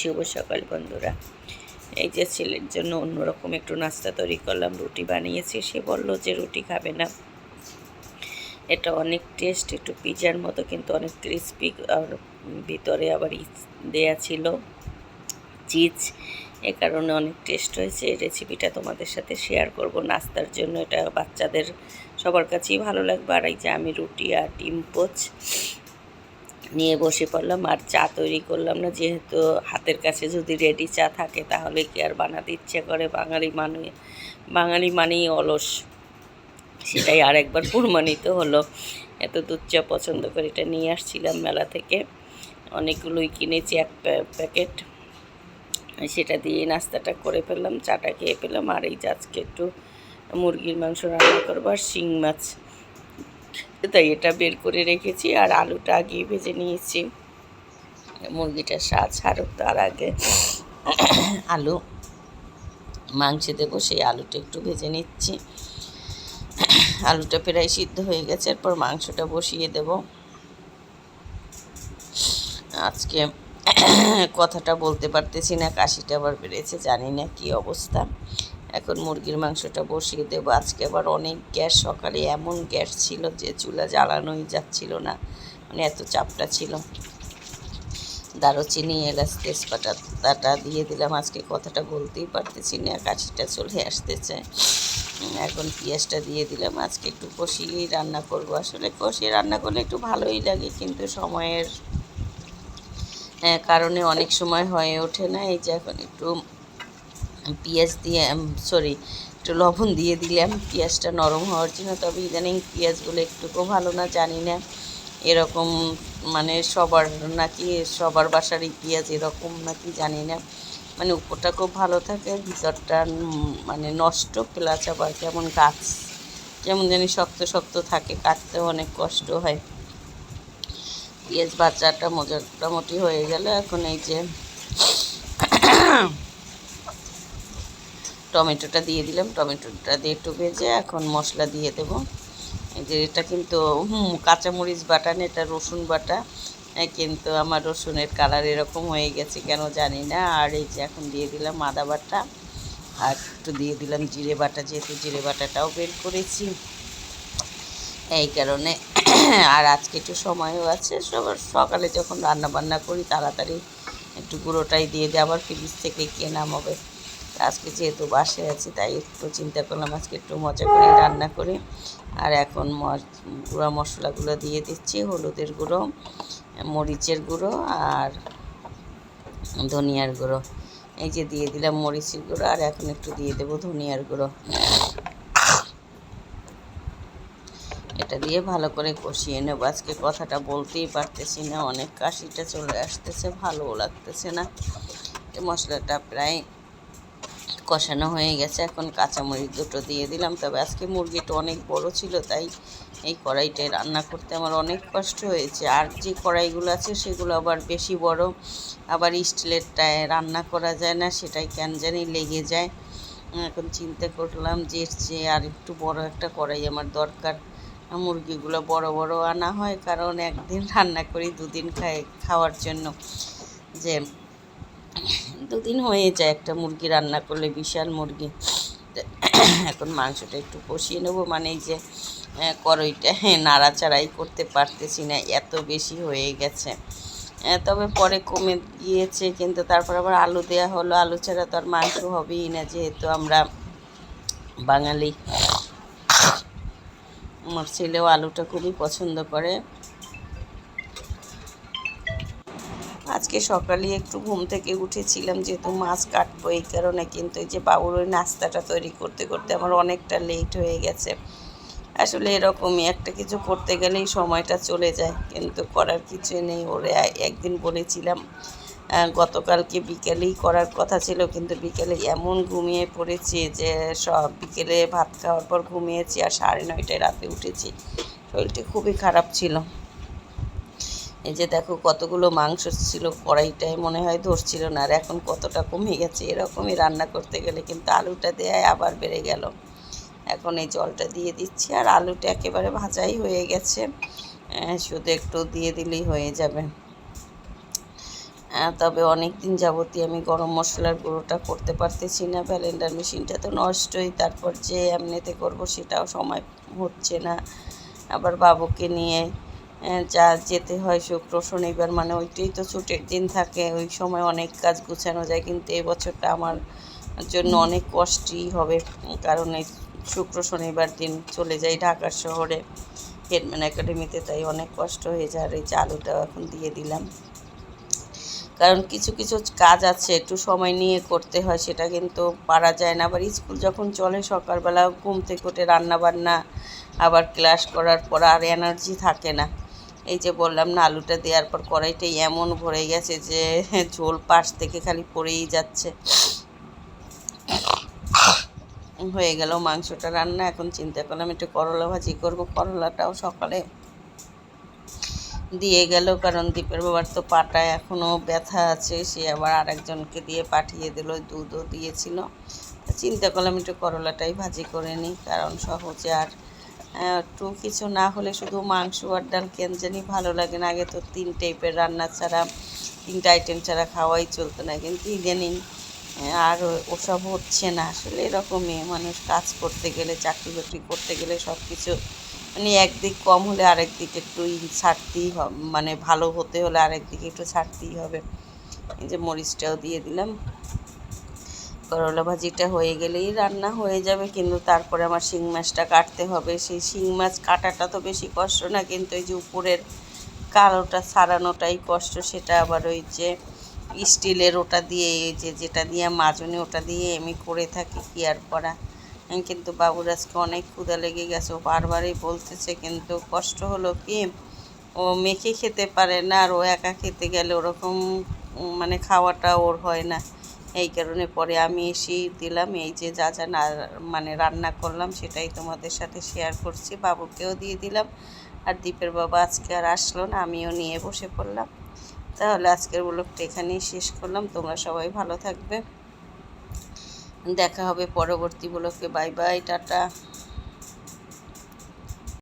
শুভ সকাল, বন্ধুরা। এই যে ছেলের জন্য অন্যরকম একটু নাস্তা তৈরি করলাম, রুটি বানিয়েছি। সে বলল যে রুটি খাবে না। এটা অনেক টেস্ট একটু পিজার মতো, কিন্তু অনেক ক্রিস্পি আর ভিতরে আবার দেয়া ছিল চিজ। এ কারণে অনেক টেস্ট হয়েছে। এই রেসিপিটা তোমাদের সাথে শেয়ার করব নাস্তার জন্য। এটা বাচ্চাদের সবার কাছেই ভালো লাগবে। আর এই যে আমি রুটি আর ডিম পোচ নিয়ে বসে পড়লাম আর চা তৈরি করলাম না। যেহেতু হাতের কাছে যদি রেডি চা থাকে, তাহলে কি আর বানাতে ইচ্ছে করে? বাঙালি মানুষ বাঙালি মানেই অলস। সেটাই আর একবার প্রমাণিত হলো। এত দুধ চা পছন্দ করে এটা নিয়ে আসছিলাম মেলা থেকে। অনেকগুলোই কিনেছি, এক প্যা- প্যাকেট। সেটা দিয়ে নাস্তাটা করে ফেললাম, চাটা খেয়ে পেলাম আর এই আজকে একটু মুরগির মাংস রান্না করব, আর শিং মাছ। তাই এটা বের করে রেখেছি আর আলুটা আগে ভেজে নিয়েছি। মুরগিটা স্বাদ ছাড়ুক তার আগে। আলু মাংসে দেবো, সেই আলুটা একটু ভেজে নিচ্ছি। আলুটা প্রায় সিদ্ধ হয়ে গেছে, এরপর মাংসটা বসিয়ে দেব। আজকে কথাটা বলতে পারতেছি না, কাশিটা আবার বেড়েছে, জানি না কি অবস্থা। এখন মুরগির মাংসটা বসিয়ে দেবো। আজকে আবার অনেক গ্যাস সকালে এমন গ্যাস ছিল যে চুলা জ্বালানোই যাচ্ছিল না। মানে এত চাপটা ছিল। দারুচিনি এলাচ তেজপাতাটা দিয়ে দিলাম। আজকে কথাটা বলতেই পারতেছি না কাশিটা চলে আসতেছে। এখন পেঁয়াজটা দিয়ে দিলাম। আজকে একটু কষিয়েই রান্না করব। আসলে কষিয়ে রান্না করলে একটু ভালোই লাগে কিন্তু সময়ের হ্যাঁ, কারণে অনেক সময় হয়ে ওঠে না। এই যে এখন একটু পেঁয়াজ দিয়ে সরি একটু লবণ দিয়ে দিলাম। পেঁয়াজটা নরম হওয়ার জন্য তবে ইদানিং পেঁয়াজগুলো একটুকু ভালো না, জানি না। এরকম মানে সবার নাকি সবার বাসারই পেঁয়াজ এরকম নাকি জানি না। মানে উপরটা খুব ভালো থাকে, ভিতরটা মানে নষ্ট, প্লাস আবার কেমন গাছ যেমন জানি শক্ত শক্ত থাকে কাটতেও অনেক কষ্ট হয়। পেঁয়াজ বাচ্চাটা মোটামুটি হয়ে গেল এখন এই যে টমেটোটা দিয়ে দিলাম। টমেটোটা দিয়ে একটু ভেজে এখন মশলা দিয়ে দেব। এই যে এটা কিন্তু, হুম, কাঁচামরিচ বাটা না, এটা রসুন বাটা। কিন্তু আমার রসুনের কালার এরকম হয়ে গেছে কেন জানি না। আর এই যে এখন দিয়ে দিলাম আদা বাটা। আর একটু দিয়ে দিলাম জিরে বাটা, যেহেতু জিরে বাটাটাও বের করেছি। এই কারণে আর আজকে একটু সময়ও আছে। সবার সকালে যখন রান্না বান্না করি, তাড়াতাড়ি একটু গুঁড়োটাই দিয়ে দিই আবার ফ্রিজ থেকে কে নামাবে আজকে যেহেতু বাসায় আছি, তাই একটু চিন্তা করলাম আজকে একটু মজা করে রান্না করি। আর এখন গুঁড়া মশলাগুলো দিয়ে দিচ্ছি, হলুদের গুঁড়ো, মরিচের গুঁড়ো আর ধনিয়ার গুঁড়ো। এই যে দিয়ে দিলাম মরিচের গুঁড়ো আর এখন একটু দিয়ে দেবো ধনিয়ার গুঁড়ো। এটা দিয়ে ভালো করে কষিয়ে নেব। আজকে কথাটা বলতেই পারতেছি না, অনেক কাশিটা চলে আসতেছে, ভালোও লাগতেছে না। মশলাটা প্রায় কষানো হয়ে গেছে, এখন কাঁচামরিচ দুটো দিয়ে দিলাম। তবে আজকে মুরগিটা অনেক বড় ছিল, তাই এই কড়াইটায় রান্না করতে আমার অনেক কষ্ট হয়েছে। আর যে কড়াইগুলো আছে, সেগুলো আবার বেশি বড়। আবার স্টিলেরটায় রান্না করা যায় না, সেটাই কেন জানি লেগে যায়। এখন চিন্তা করলাম যে যে আর একটু বড় একটা কড়াই আমার দরকার। মুরগিগুলো বড় বড় আনা হয়, কারণ একদিন রান্না করি, দুদিন খাই, খাওয়ার জন্য যে দুদিন হয়ে যায় একটা মুরগি রান্না করলে, বিশাল মুরগি। এখন মাংসটা একটু কষিয়ে নেব মানে এই যে করইটা হ্যাঁ নাড়াচাড়াই করতে পারতেছি না, এত বেশি হয়ে গেছে। তবে পরে কমে গিয়েছে, কিন্তু তারপর আবার আলু দেওয়া হলো, আলু ছাড়া তো আর মাংস হবেই না, যেহেতু আমরা বাঙালি। আমার ছেলেও আলুটা খুবই পছন্দ করে। আজকে সকালে একটু ঘুম থেকে উঠেছিলাম, যেহেতু মাছ কাটবো এই কারণে, কিন্তু এই যে বাবুর ওই নাস্তাটা তৈরি করতে করতে আমার অনেকটা লেট হয়ে গেছে। আসলে এরকমই, একটা কিছু করতে গেলেই সময়টা চলে যায়, কিন্তু করার কিছু নেই। ওরে, একদিন বলেছিলাম গতকালকে বিকেলেই করার কথা ছিল, কিন্তু বিকেলে এমন ঘুমিয়ে পড়েছি যে, সব বিকেলে ভাত খাওয়ার পর ঘুমিয়েছি আর সাড়ে নয়টায় রাতে উঠেছি। শরীরটা খুবই খারাপ ছিল। এই যে দেখো কতগুলো মাংস ছিল, কড়াইটায় মনে হয় ধরছিল না, আর এখন কতটা কমে গেছে, এরকমই রান্না করতে গেলে কিন্তু আলুটা দেয় আবার বেড়ে গেল। এখন এই জলটা দিয়ে দিচ্ছি, আর আলুটা একেবারে ভাজাই হয়ে গেছে। শুধু একটু দিয়ে দিলেই হয়ে যাবে। তবে অনেক দিন যাবতই আমি গরম মশলার গুঁড়োটা করতে পারতেছি না ব্যালেন্ডার মেশিনটা তো নষ্টই, তারপর যে এমনিতে করব সেটাও সময় হচ্ছে না। আবার বাবুকে নিয়ে যা যেতে হয় শুক্র শনিবার মানে ওইটাই তো ছুটির দিন থাকে ওই সময় অনেক কাজ গুছানো যায় কিন্তু এই বছরটা আমার জন্য অনেক কষ্টই হবে কারণ এই শুক্র শনিবার দিন চলে যাই ঢাকা শহরে হেডম্যান একাডেমিতে তাই অনেক কষ্ট হয়ে যায় আর এই যে আলুটাও এখন দিয়ে দিলাম। কারণ কিছু কিছু কাজ আছে একটু সময় নিয়ে করতে হয় সেটা কিন্তু পারা যায় না। আবার স্কুল যখন চলে সকালবেলা ঘুম থেকে উঠে রান্না বান্না আবার ক্লাস করার পর আর এনার্জি থাকে না। এই যে বললাম না, আলুটা দেওয়ার পর কড়াইটা এমন ভরে গেছে যে ঝোল পাশ থেকে খালি পড়েই যাচ্ছে। হয়ে গেল মাংসটা রান্না, এখন চিন্তা করলাম একটু করলা ভাজি করব, করলাটাও সকালে দিয়ে গেল, কারণ দীপের বাবার তো পাটা এখনও ব্যথা আছে, সে আবার আরেকজনকে দিয়ে পাঠিয়ে দিল, দুধও দিয়েছিল। চিন্তা করলাম একটু করলাটাই ভাজি করে নিই, কারণ সহজে আর একটু কিছু না হলে শুধু মাংস আর ডাল কেন জানি ভালো লাগে না। আগে তো তিন টাইপের রান্না ছাড়া, তিনটা আইটেম ছাড়া খাওয়াই চলতো না। কিন্তু ইদানিং আর ওসব হচ্ছে না। আসলে এরকমই মানুষ কাজ করতে গেলে, চাকরি বাকরি করতে গেলে সব কিছু মানে একদিক কম হলে আরেক দিক একটু ছাড়তেই হবে মানে ভালো হতে হলে আরেক দিকে একটু ছাড়তেই হবে। এই যে মরিচটাও দিয়ে দিলাম। করলা ভাজিটা হয়ে গেলেই রান্না হয়ে যাবে, কিন্তু তারপরে আমার শিং মাছটা কাটতে হবে। সেই শিং মাছ কাটাটা তো বেশি কষ্ট না, কিন্তু এই যে উপরের কালোটা ছাড়ানোটাই কষ্ট, সেটা আবার ওই যে স্টিলের ওটা দিয়ে, এই যে যেটা দিয়ে মাজনে ওটা দিয়ে আমি করে থাকি, কি আর করা? কিন্তু বাবুর আজকে অনেক ক্ষুদা লেগে গেছে, ও বারবারই বলতেছে, কিন্তু কষ্ট হলো কি? ও মেখে খেতে পারে না, আর ও একা খেতে গেলে ওরকম মানে খাওয়াটা ওর হয় না। এই কারণে পরে আমি এসেই দিলাম, এই যে যা যা না মানে রান্না করলাম সেটাই তোমাদের সাথে শেয়ার করছি। বাবুকেও দিয়ে দিলাম আর দীপের বাবা আজকে আর আসলো না, আমিও নিয়ে বসে পড়লাম। তাহলে আজকের ব্লগটা এখানেই শেষ করলাম। তোমরা সবাই ভালো থাকবে। দেখা হবে পরবর্তী ব্লগে বাই বাই, টাটা।